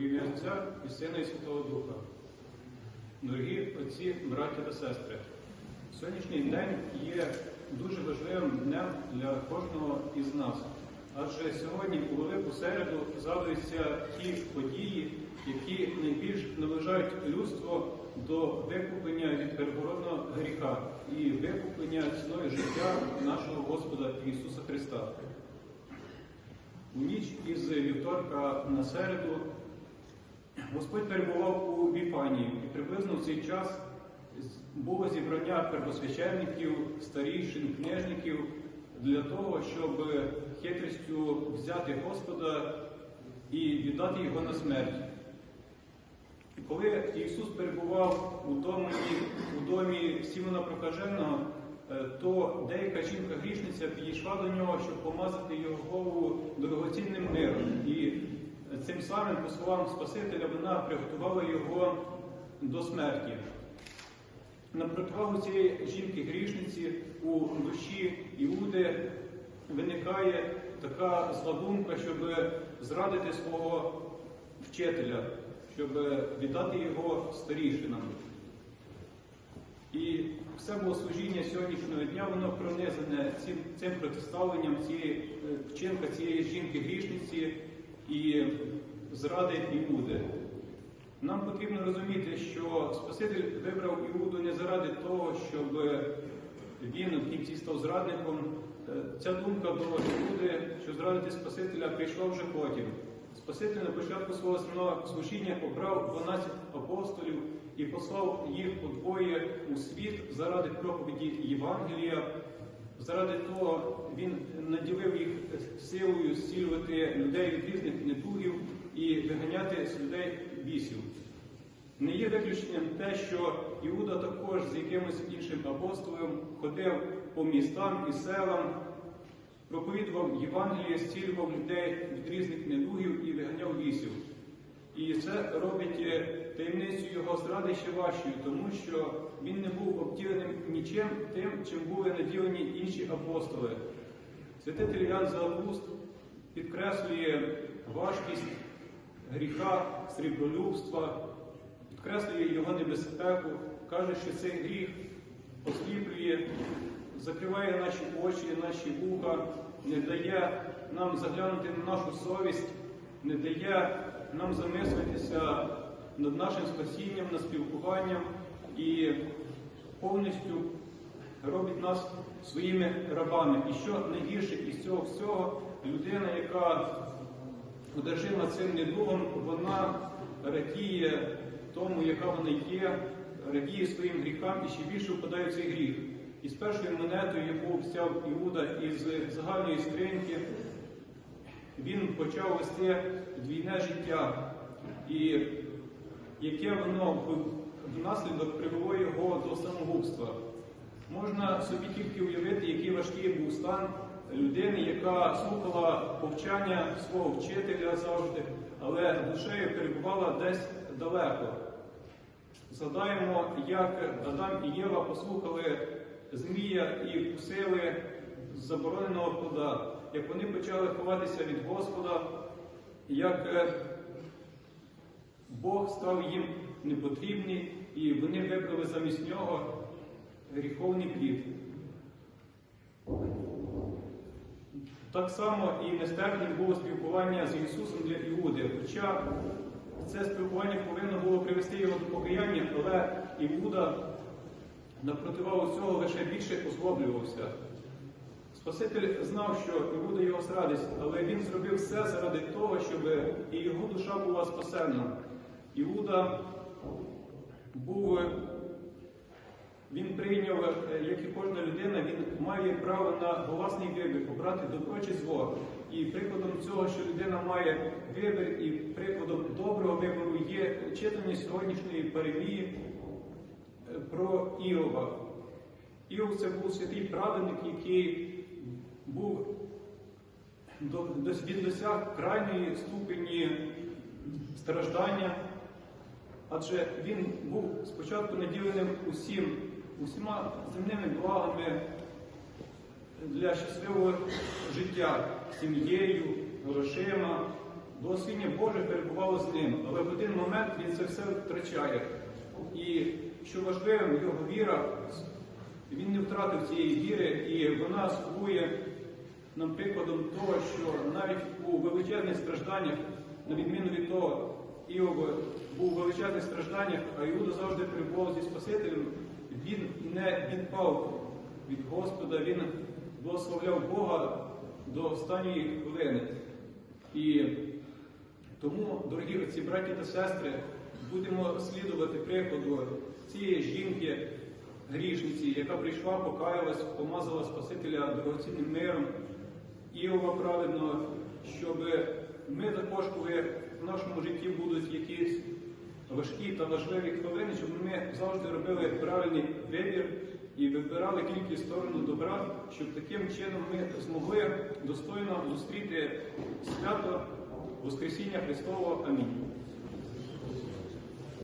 В ім'я Отця і Сина і Святого Духа. Дорогі отці, браті та сестри, сьогоднішній день є дуже важливим днем для кожного із нас. Адже сьогодні у Велику середу згадуються ті події, які найбільш наближають людство до викуплення від первородного гріха і викуплення ціною життя нашого Господа Ісуса Христа. У ніч із вівторка на середу Господь перебував у Віфанії, і приблизно в цей час було зібрання первосвященників, старішин, книжників для того, щоб хитрістю взяти Господа і віддати його на смерть. Коли Ісус перебував у домі, у домі Сімона Прокаженого, е, то деяка жінка-грішниця підійшла до нього, щоб помазати його голову дорогоцінним миром. Цим самим, по словам Спасителя, вона приготувала його до смерті. На противагу цієї жінки-грішниці у душі Іуди виникає така зла щоб зрадити свого вчителя, щоб віддати його старішинам. І все богослужіння сьогоднішнього дня воно пронизане цим, цим протиставленням цієї е, вчинка цієї жінки-грішниці і зради Іуди. Нам потрібно розуміти, що Спаситель вибрав Іуду не заради того, щоб він в кінці став зрадником. Е, Ця думка до Іуди, що зрадити Спасителя, прийшла вже потім. Спаситель на початку свого основного служіння обрав 12 апостолів і послав їх подвоє у світ заради проповіді Євангелія. Заради того він наділив їх силою зцілювати людей від різних недугів і виганяти з людей бісів. Не є виключенням те, що Іуда також з якимось іншим апостолом ходив по містам і селам, проповідував Євангеліє, зцілював людей від різних недугів і виганяв бісів. І це робить е, таємницю його зради ще важчою, тому що він не був обтіленим нічим тим, чим були наділені інші апостоли. Святитель Ян Златоуст підкреслює важкість гріха, сріблолюбства, підкреслює його небезпеку, каже, що цей гріх осліплює, закриває наші очі, наші вуха, не дає нам заглянути на нашу совість, не дає нам замислитися над нашим спасінням, над спілкуванням і повністю робить нас своїми рабами. І що найгірше із цього всього, людина, яка одержима цим недугом, вона радіє тому, яка вона є, радіє своїм гріхам і ще більше впадає в цей гріх. І з першою монетою, яку взяв Іуда із загальної скриньки, почав вести двійне життя, і яке воно внаслідок привело його до самогубства. Можна собі тільки уявити, який важкий був стан людини, яка слухала повчання свого вчителя завжди, але душею перебувала десь далеко. Згадаємо, як Адам і Єва послухали Змія і вкусили забороненого плода, як вони почали ховатися від Господа, як е, Бог став їм непотрібний, і вони вибрали замість нього гріховний плід. Так само і нестерпним було спілкування з Ісусом для Іуди. Хоча це спілкування повинно було привести його до покаяння, але Іуда напротивав цього лише більше озлоблювався. Спаситель знав, що Іуда його зрадить, але він зробив все заради того, щоб і його душа була спасена. Іуда був, він прийняв, як і кожна людина, він має право на власний вибір, обрати добро чи зло. І прикладом цього, що людина має вибір, і прикладом доброго вибору є читання сьогоднішньої перемії про Іова. Іов це був святий праведник, який був він досяг крайньої ступені страждання, адже він був спочатку наділеним усім, усіма земними благами для щасливого життя, сім'єю, грошима, благословіння Боже перебувало з ним, але в один момент він це все втрачає. І що важливим, його віра, він не втратив цієї віри, і вона слугує нам прикладом того, що навіть у величезних стражданнях, на відміну від того, Іов був у величезних стражданнях, а Іуда завжди перебував зі Спасителем, він не відпав від Господа, він благословляв Бога до останньої хвилини. І тому, дорогі отці, браті та сестри, будемо слідувати прикладу цієї жінки, грішниці, яка прийшла, покаялась, помазала Спасителя дорогоцінним миром, Іова праведного, щоб ми також, коли в нашому житті будуть якісь важкі та важливі хвилини, щоб ми завжди робили правильний вибір і вибирали тільки сторону добра, щоб таким чином ми змогли достойно зустріти свято Воскресіння Христового. Амінь.